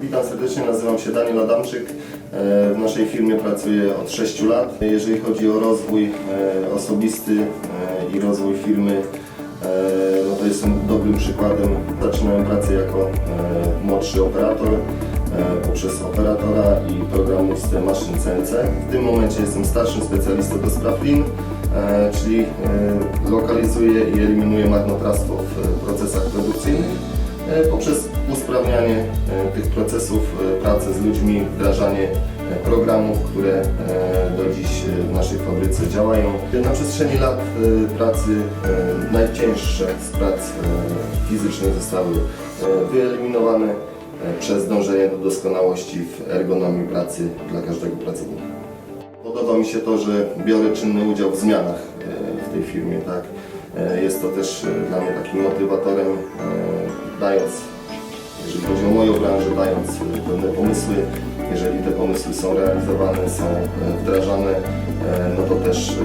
Witam serdecznie, nazywam się Daniel Adamczyk. E, W naszej firmie pracuję od 6 lat. Jeżeli chodzi o rozwój e, osobisty e, i rozwój firmy, no to jestem dobrym przykładem. Zaczynałem pracę jako młodszy operator poprzez operatora i programistę maszyn CNC. W tym momencie jestem starszym specjalistą do spraw lin, czyli e, lokalizuję i eliminuję marnotrawstwo w e, procesach produkcyjnych e, poprzez usprawnianie e, tych procesów, e, pracę z ludźmi, wdrażanie e, programów, które e, do dziś e, w naszej fabryce działają. Na przestrzeni lat e, pracy e, najcięższe z prac e, fizycznych zostały e, wyeliminowane e, przez dążenie do doskonałości w ergonomii pracy dla każdego pracownika. Podoba mi się to, że biorę czynny udział w zmianach e, w tej firmie, tak. E, Jest to też e, dla mnie takim motywatorem, dając, jeżeli chodzi o moją branżę, dając pewne pomysły. Jeżeli te pomysły są realizowane, są wdrażane, no to też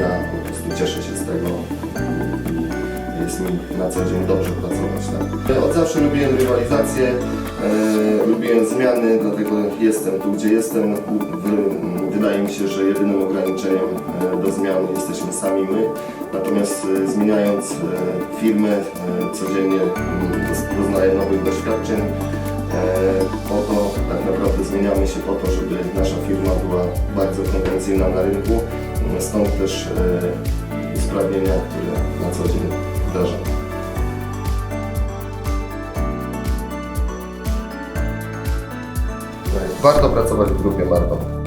ja po prostu cieszę się z tego i jest mi na co dzień dobrze pracować. Tak? Od zawsze lubiłem rywalizację, zmiany, dlatego jestem tu, gdzie jestem. Wy- Wydaje mi się, że jedynym ograniczeniem e, do zmian jesteśmy sami my. Natomiast e, zmieniając e, firmę, e, codziennie mm, poznaję nowych doświadczeń. Po to tak naprawdę zmieniamy się po to, żeby nasza firma była bardzo konkurencyjna na rynku. Stąd też usprawnienia, które na co dzień Warto pracować w grupie Marto.